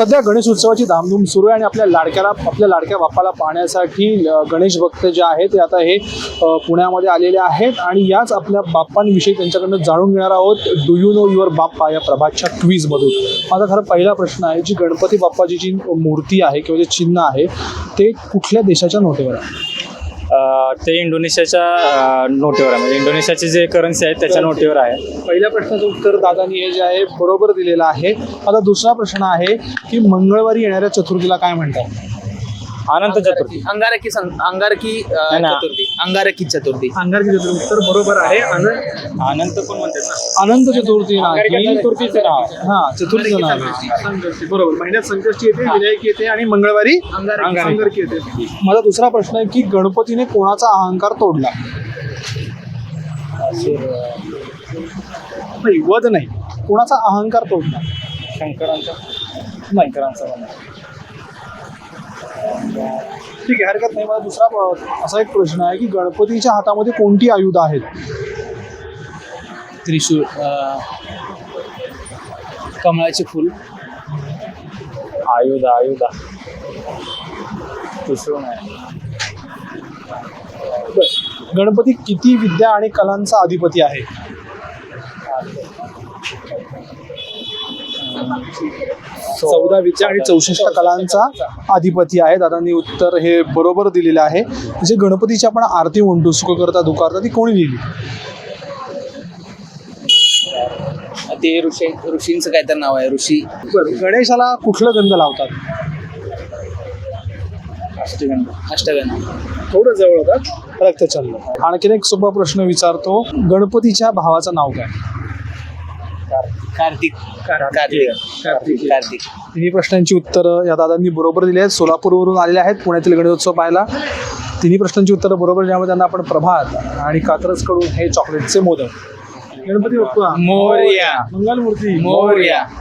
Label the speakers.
Speaker 1: सध्या गणेश उत्सवाची धामधूम सुरू आहे आणि आपल्या लाडक्याला आपल्या लाडक्या बाप्पाला पाहण्यासाठी गणेश भक्त जे आहेत ते आता हे पुण्यामध्ये आलेले आहेत. आणि याच आपल्या बाप्पांविषयी त्यांच्याकडनं जाणून घेणार आहोत. Do you know your Bappa? या प्रभातच्या क्वीजमधून. माझा खरं पहिला प्रश्न आहे जी गणपती बाप्पाची जी मूर्ती आहे किंवा जे चिन्ह आहे ते कुठल्या देशाच्या नोटेवर आहे?
Speaker 2: ते इंडोनेशियाच्या नोटेवर आहे. म्हणजे इंडोनेशियाची जे करन्सी आहे त्याच्या नोटेवर आहे.
Speaker 1: पहिल्या प्रश्नाचं उत्तर दादानी हे जे आहे बरोबर दिलेलं आहे. आता दुसरा प्रश्न आहे की मंगळवारी येणाऱ्या चतुर्थीला काय म्हणतात?
Speaker 2: अनंत चतुर्थी.
Speaker 3: अंगारकी सं- अंगारकी अ,
Speaker 2: नाही, नाही.
Speaker 3: चतुर्थी. अंगारकी चतुर्थी.
Speaker 1: अंगारकी चतुर्थी उत्तर बरोबर आहे. अनंत
Speaker 2: अनंत पण म्हणतात ना?
Speaker 1: अनंत चतुर्थी
Speaker 2: अंगारकी
Speaker 1: नाही
Speaker 2: चतुर्थीचं नाव. आहे.
Speaker 1: हा चतुर्थीचं नाव. आहे. संकष्टी. बरोबर. महिन्यात संकष्टी येते विनायक येते आणि मंगळवारी
Speaker 3: अंगारकी.
Speaker 1: अंगारकी. येते. माझा दुसरा प्रश्न आहे की गणपतीने कोणाचा अहंकार तोडला? नाही वध नाही. कोणाचा अहंकार तोडला?
Speaker 2: शंकरांचा. शंकरांचा.
Speaker 1: ठीक आहे हरकत नाही मला दुसरा असा एक प्रश्न आहे की गणपतीच्या हातामध्ये कोणती आयुध आहेत?
Speaker 3: त्रिशूळ कमळाचे फुल.
Speaker 2: आयुधा आयुधा. त्रिशूळ नाही.
Speaker 1: गणपती किती विद्या आणि कलांचा अधिपती आहे? चौदा विद्या आणि चौसष्ट कलांचा अधिपती आहे दादांनी उत्तर हे बरोबर दिलेलं आहे. जे गणपतीची आपण आरती म्हणतो सुख करता दुकारता ती कोणी लिहिली?
Speaker 3: ते ऋषी ऋषींचं काय तर नाव आहे ऋषी.
Speaker 1: गणेशाला कुठलं गंध लावतात?
Speaker 2: अष्टगंध.
Speaker 3: अष्टगंध.
Speaker 1: थोडं जवळ होतात. रक्तचंद. आणखीन एक सोपा प्रश्न विचारतो. गणपतीच्या भावाचं नाव काय?
Speaker 3: कार्तिक. कार्तिक. कार्तिक.
Speaker 1: तिन्ही प्रश्नांची उत्तरं या दादांनी बरोबर दिली आहेत. सोलापूरवरून आलेले आहेत. पुण्यातील गणेशोत्सव पाहायला. तिन्ही प्रश्नांची उत्तरं बरोबर ज्यामुळे त्यांना आपण प्रभात आणि कात्रजकडून हे चॉकलेटचे मोदक. गणपती बाप्पा.
Speaker 3: मोरया.
Speaker 1: मंगलमूर्ती.
Speaker 3: मोरया.